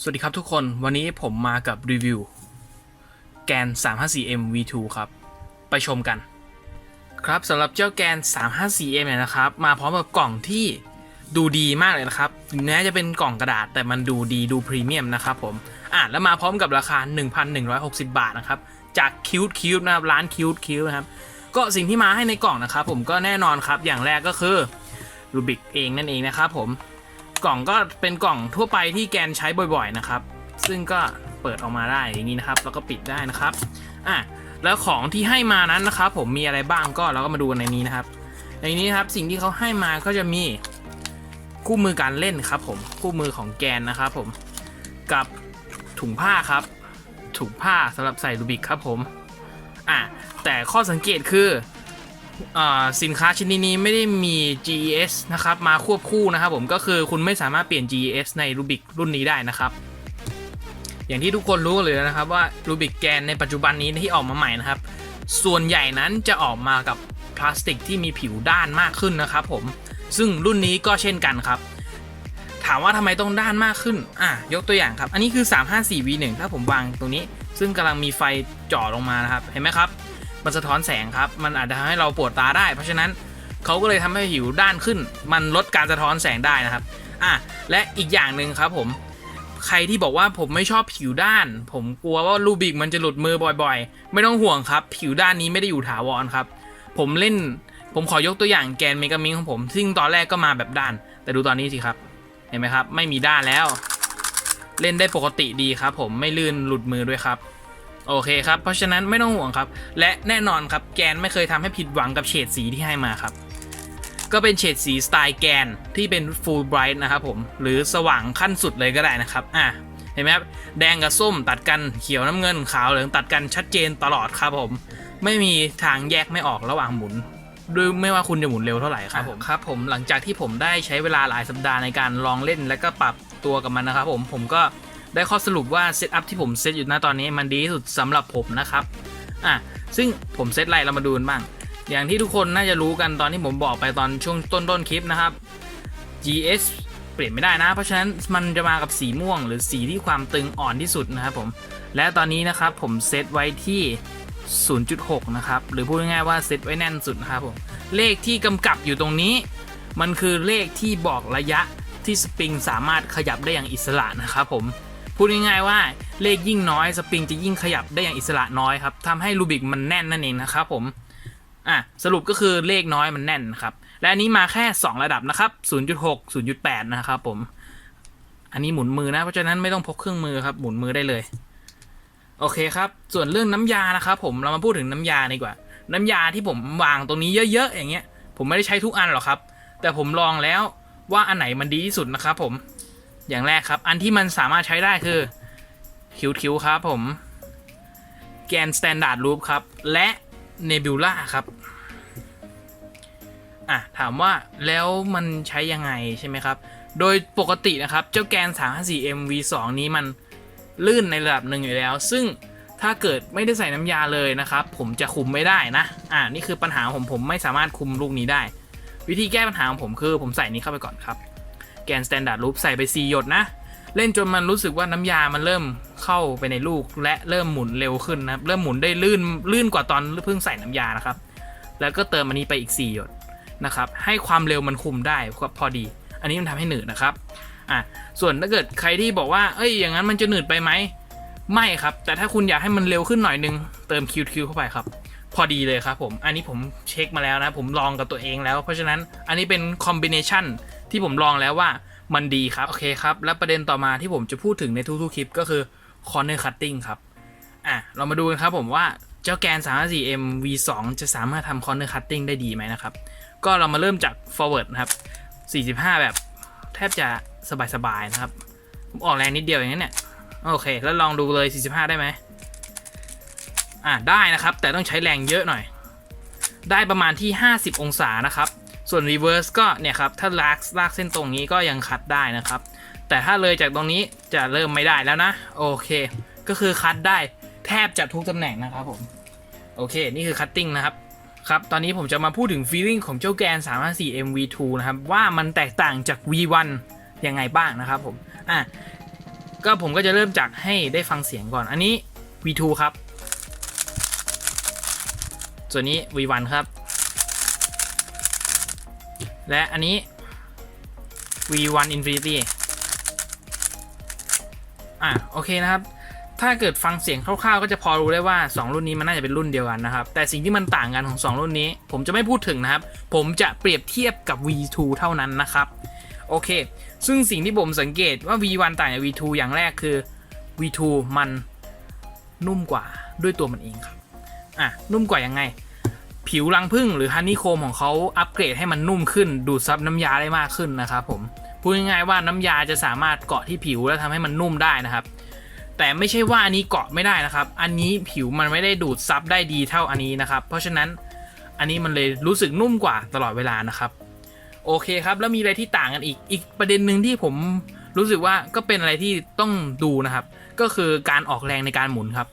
สวัสดีครับทุกคนวันนี้ผมมากับรีวิวแกน 354M V2 ครับ ไปชมกัน ครับสำหรับเจ้าแกน 354M เนี่ยนะครับ มาพร้อมกับกล่องที่ดูดีมากเลยนะครับถึงแม้จะเป็นกล่องกระดาษแต่มันดูดีดูพรีเมียมนะครับผมอะแล้วมาพร้อมกับราคา 1,160 บาทนะครับ จากคิวต์คิวต์นะครับร้านคิวต์คิวต์นะครับก็สิ่งที่มาให้ในกล่องนะครับผมก็แน่นอนครับอย่างแรกก็คือรูบิกเองนั่นเองนะครับผม กล่องก็เป็นกล่องทั่วไปที่แกนใช้บ่อยๆนะครับ ซึ่งก็เปิดออกมาได้อย่างนี้นะครับ แล้วก็ปิดได้นะครับอะแล้วของที่ให้มานั้นนะครับ ผมมีอะไรบ้างก็เราก็มาดูในนี้นะครับ ในนี้นครับสิ่งที่เขาให้มาก็จะมีคู่มือการเล่นครับ ผมคู่มือของแกนนะครับ ผมกับถุงผ้าครับ ถุงผ้าสำหรับใส่รูบิกครับผมอะแต่ข้อสังเกตคือ สินค้าชนิดนี้ไม่ได้มี GES นะครับมาควบคู่นะครับผมก็คือคุณไม่สามารถเปลี่ยน GES ใน Rubik รุ่นนี้ได้นะครับ อย่างที่ทุกคนรู้เลยนะครับว่า Rubik แกนในปัจจุบันนี้ที่ออกมาใหม่นะครับ ส่วนใหญ่นั้นจะออกมากับพลาสติกที่มีผิวด้านมากขึ้นนะครับผมซึ่งรุ่นนี้ก็เช่นกันครับ ถามว่าทำไมต้องด้านมากขึ้นอะยกตัวอย่างครับ อันนี้คือ 354 V1 ถ้าผมวางตรงนี้ ซึ่งกำลังมีไฟจ่อลงมานะครับเห็นไหมครับ มันสะท้อนแสงครับ มันอาจจะทำให้เราปวดตาได้ เพราะฉะนั้นเขาก็เลยทำให้ผิวด้านขึ้น มันลดการสะท้อนแสงได้นะครับ อะ และอีกอย่างหนึ่งครับผม ใครที่บอกว่าผมไม่ชอบผิวด้าน ผมกลัวว่ารูบิกมันจะหลุดมือบ่อยๆ ไม่ต้องห่วงครับ ผิวด้านนี้ไม่ได้อยู่ถาวรครับ ผมเล่น ผมขอยกตัวอย่างแกนเมกามิงของผม ซึ่งตอนแรกก็มาแบบด้าน แต่ดูตอนนี้สิครับ เห็นไหมครับ ไม่มีด้านแล้ว เล่นได้ปกติดีครับ ผม ไม่ลื่นหลุดมือด้วยครับ โอเคครับ เพราะฉะนั้นไม่ต้องห่วงครับ และแน่นอนครับแกนไม่เคยทำให้ผิดหวังกับเฉดสีที่ให้มาครับ ก็เป็นเฉดสีสไตล์แกนที่เป็น full bright นะครับผมหรือสว่างขั้นสุดเลยก็ได้นะครับอะเห็นไหมครับแดงกับส้มตัดกันเขียวน้ำเงินขาวเหลืองตัดกันชัดเจนตลอดครับผม ไม่มีทางแยกไม่ออกระหว่างหมุนด้วยไม่ว่าคุณจะหมุนเร็วเท่าไหร่ครับผมครับผมหลังจากที่ผมได้ใช้เวลาหลายสัปดาห์ในการลองเล่นและก็ปรับตัวกับมันนะครับผมผมก็ ได้ข้อสรุปว่าเซตอัพที่ผมเซตอยู่ณตอนนี้มันดีที่สุดสำหรับผมนะครับอะซึ่งผมเซตอะไรเรามาดูกันบ้าง อย่างที่ทุกคนน่าจะรู้กันตอนที่ผมบอกไปตอนช่วงต้นต้นคลิปนะครับ GS เปลี่ยนไม่ได้นะ เพราะฉะนั้นมันจะมากับสีม่วง หรือสีที่ความตึงอ่อนที่สุดนะครับผม และตอนนี้นะครับผมเซตไว้ที่ 0.6 นะครับ หรือพูดง่ายๆว่าเซตไว้แน่นสุดนะครับผม เลขที่กำกับอยู่ตรงนี้ มันคือเลขที่บอกระยะที่สปริงสามารถขยับได้อย่างอิสระนะครับผม พูดง่ายๆว่าเลขยิ่งน้อยสปริงจะยิ่งขยับได้อย่างอิสระน้อยครับทำให้รูบิกมันแน่นนั่นเองนะครับผมอะสรุปก็คือเลขน้อยมันแน่นครับ และอันนี้มาแค่ 2 ระดับนะครับ 0.6 0.8 นะครับผม อันนี้หมุนมือนะ เพราะฉะนั้นไม่ต้องพกเครื่องมือครับ หมุนมือได้เลย โอเคครับ ส่วนเรื่องน้ำยานะครับผม เรามาพูดถึงน้ำยาดีกว่า น้ำยาที่ผมวางตรงนี้เยอะๆอย่างเงี้ย ผมไม่ได้ใช้ทุกอันหรอกครับ แต่ผมลองแล้วว่าอันไหนมันดีที่สุดนะครับผม อย่างแรกครับ อันที่มันสามารถใช้ได้คือ คิวคิวครับผมแกนสแตนดาร์ดรูปครับ และเนบิวล่าครับ อะ ถามว่าแล้วมันใช้ยังไงใช่ไหมครับ โดยปกตินะครับ เจ้าแกน 354M V2 นี้มันลื่นในระดับหนึ่งอยู่แล้ว ซึ่งถ้าเกิดไม่ได้ใส่น้ำยาเลยนะครับ ผมจะคุมไม่ได้นะ อ่านี่คือปัญหาของผมผมไม่สามารถคุมลูกนี้ได้ วิธีแก้ปัญหาของผมคือผมใส่นี้เข้าไปก่อนครับ แกน Standard Loop ใส่ไป 4 หยดนะ เล่นจนมันรู้สึกว่าน้ำยามันเริ่มเข้าไปในลูกและเริ่มหมุนเร็วขึ้นนะครับ เริ่มหมุนได้ลื่นลื่นกว่าตอนเพิ่งใส่น้ำยานะครับ แล้วก็เติมอันนี้ไปอีก 4 หยดนะครับ ให้ความเร็วมันคุมได้พอดี อันนี้มันทำให้หนืดนะครับอะส่วนถ้าเกิดใครที่บอกว่าเอ้ยอย่างนั้นมันจะหนืดไปไหมไม่ครับ แต่ถ้าคุณอยากให้มันเร็วขึ้นหน่อยนึง เติม QQ เข้าไปครับ พอดีเลยครับผม อันนี้ผมเช็คมาแล้วนะ ผมลองกับตัวเองแล้ว เพราะฉะนั้นอันนี้เป็นคอมบิเนชัน ที่ผมลองแล้วว่ามันดีครับโอเคครับ และประเด็นต่อมาที่ผมจะพูดถึงในทุกๆคลิปก็คือ corner cutting ครับอะเรามาดูกันครับผมว่าเจ้าแกน 34M V2 จะสามารถทำ corner cutting ได้ดีไหมนะครับ ก็เรามาเริ่มจาก forward นะครับ 45 แบบแทบจะสบายๆนะครับ ผมออกแรงนิดเดียวอย่างนั้เนี่ยโอเค แล้วลองดูเลย 45 ได้ไหมอ่าได้นะครับ แต่ต้องใช้แรงเยอะหน่อย ได้ประมาณที่ 50 องศานะครับ ส่วน reverse ก็เนี่ยครับ ถ้าลากลากเส้นตรงนี้ก็ยังคัดได้นะครับ แต่ถ้าเลยจากตรงนี้จะเริ่มไม่ได้แล้วนะ โอเค ก็คือคัดได้แทบจะทุกตำแหน่งนะครับผม โอเค นี่คือ cutting นะครับ ครับ ตอนนี้ผมจะมาพูดถึง feeling ของเจ้าแกน 354 MV2 นะครับ ว่ามันแตกต่างจาก V1 ยังไงบ้างนะครับผม อะ ก็ผมก็จะเริ่มจากให้ได้ฟังเสียงก่อน อันนี้ V2 ครับ ส่วนนี้ V1 ครับ และอันนี้ V1 Infinity อะโอเคนะครับ ถ้าเกิดฟังเสียงคร่าวๆ ก็จะพอรู้ได้ว่า 2 รุ่นนี้มันน่าจะเป็นรุ่นเดียวกันนะครับ แต่สิ่งที่มันต่างกันของ 2 รุ่นนี้ ผมจะไม่พูดถึงนะครับ ผมจะเปรียบเทียบกับ V2 เท่านั้นนะครับ โอเค ซึ่งสิ่งที่ผมสังเกตว่า V1 ต่างจาก V2 อย่างแรกคือ V2 มันนุ่มกว่าด้วยตัวมันเองครับ อะนุ่มกว่ายังไง ผิวรังผึ้งหรือฮันนี่โคมของเขาอัปเกรดให้มันนุ่มขึ้น ดูดซับน้ำยาได้มากขึ้นนะครับผมพูดง่ายๆว่าน้ำยาจะสามารถเกาะที่ผิวแล้วทำให้มันนุ่มได้นะครับ แต่ไม่ใช่ว่าอันนี้เกาะไม่ได้นะครับ อันนี้ผิวมันไม่ได้ดูดซับได้ดีเท่าอันนี้นะครับ เพราะฉะนั้นอันนี้มันเลยรู้สึกนุ่มกว่าตลอดเวลานะครับ โอเคครับแล้วมีอะไรที่ต่างกันอีกอีกประเด็นหนึ่งที่ผมรู้สึกว่าก็เป็นอะไรที่ต้องดูนะครับ ก็คือการออกแรงในการหมุนครับ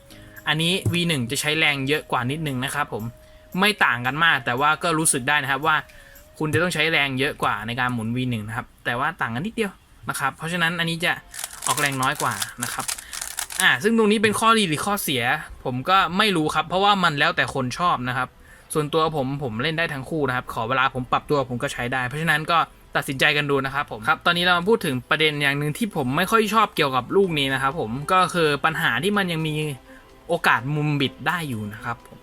อันนี้ V1 จะใช้แรงเยอะกว่านิดนึงนะครับผม ไม่ต่างกันมาก แต่ว่าก็รู้สึกได้นะครับว่าคุณจะต้องใช้แรงเยอะกว่าในการหมุน V1 นะครับ แต่ว่าต่างกันนิดเดียวนะครับ เพราะฉะนั้นอันนี้จะออกแรงน้อยกว่านะครับอ่าซึ่งตรงนี้เป็นข้อดีหรือข้อเสีย ผมก็ไม่รู้ครับ เพราะว่ามันแล้วแต่คนชอบนะครับ ส่วนตัวผมผมเล่นได้ทั้งคู่นะครับ ขอเวลาผมปรับตัวผมก็ใช้ได้ เพราะฉะนั้นก็ตัดสินใจกันดูนะครับผมครับตอนนี้เรามาพูดถึงประเด็นอย่างหนึ่งที่ผมไม่ค่อยชอบเกี่ยวกับลูกนี้นะครับผมก็คือปัญหาที่มันยังมีโอกาสมุมบิดได้อยู่นะครับผม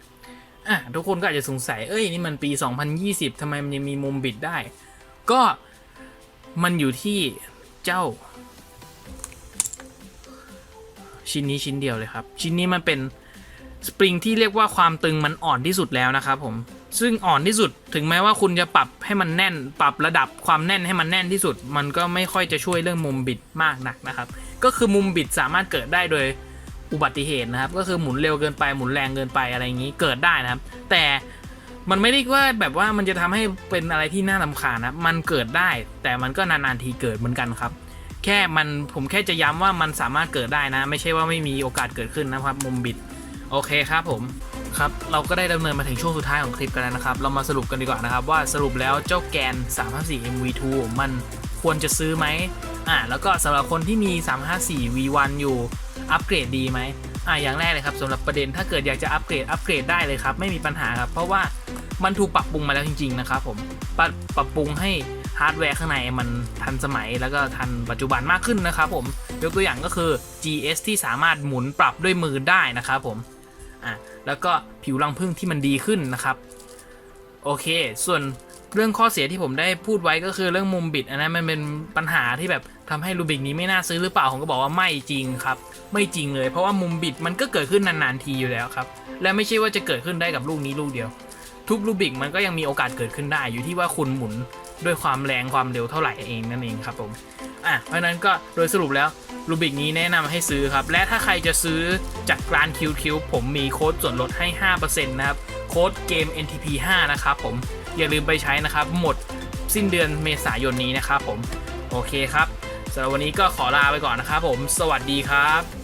อะทุกคนก็อาจจะสงสัย เอ้ยนี่มันปี 2020ทำไมมันยังมีมุมบิดได้ ก็มันอยู่ที่เจ้า ชิ้นนี้ชิ้นเดียวเลยครับ ชิ้นนี้มันเป็นสปริงที่เรียกว่าความตึงมันอ่อนที่สุดแล้วนะครับผมซึ่งอ่อนที่สุดถึงแม้ว่าคุณจะปรับให้มันแน่น ปรับระดับความแน่นให้มันแน่นที่สุด มันก็ไม่ค่อยจะช่วยเรื่องมุมบิดมากนักนะครับ ก็คือมุมบิดสามารถเกิดได้โดย อุบัติเหตุนะครับ ก็คือหมุนเร็วเกินไปหมุนแรงเกินไปอะไรอย่างนี้เกิดได้นะครับ แต่มันไม่ได้ว่าแบบว่ามันจะทำให้เป็นอะไรที่น่ารำคาญนะมันเกิดได้ แต่มันก็นานๆทีเกิดเหมือนกันครับ แค่มันผมแค่จะย้ำว่ามันสามารถเกิดได้นะ ไม่ใช่ว่าไม่มีโอกาสเกิดขึ้นนะครับมุมบิดโอเคครับผมครับเราก็ได้ดำเนินมาถึงช่วงสุดท้ายของคลิปกันแล้วนะครับ เรามาสรุปกันดีกว่านะครับ ว่าสรุปแล้วเจ้าแกน 354 MV2 มันควรจะซื้อไหมอ่าแล้วก็สำหรับคนที่มี 354 V1 อยู่ อัปเกรดดีไหมอ่าอย่างแรกเลยครับสำหรับประเด็นถ้าเกิดอยากจะอัปเกรดอัปเกรดได้เลยครับไม่มีปัญหาครับเพราะว่ามันถูกปรับปรุงมาแล้วจริง ๆ นะครับผมปรับปรับปรุงให้ฮาร์ดแวร์ข้างในมันทันสมัยแล้วก็ทันปัจจุบันมากขึ้นนะครับผมยกตัวอย่างก็คือ GS ที่สามารถหมุนปรับด้วยมือได้นะครับผมอะแล้วก็ผิวรังผึ้งที่มันดีขึ้นนะครับโอเค ส่วนเรื่องข้อเสียที่ผมได้พูดไว้ก็คือเรื่องมุมบิด อันนั้นมันเป็นปัญหาที่แบบ ทำให้รูบิกนี้ไม่น่าซื้อหรือเปล่าผมก็บอกว่าไม่จริงครับ ไม่จริงเลย เพราะว่ามุมบิดมันก็เกิดขึ้นนานๆทีอยู่แล้วครับ และไม่ใช่ว่าจะเกิดขึ้นได้กับลูกนี้ลูกเดียว ทุกรูบิกมันก็ยังมีโอกาสเกิดขึ้นได้อยู่ที่ว่าคุณหมุนด้วยความแรงความเร็วเท่าไหร่เองนั่นเองครับผมอะเพราะนั้นก็โดยสรุปแล้วรูบิกนี้แนะนำให้ซื้อครับ และถ้าใครจะซื้อจากร้านคิวคิวผมมีโค้ดส่วนลดให้ 5%นะครับโค้ดเกม NTP 5นะครับผมอย่าลืมไปใช้นะครับ หมดสิ้นเดือนเมษายนนี้นะครับผม โอเคครับ สำหรับวันนี้ก็ขอลาไปก่อนนะครับผม สวัสดีครับ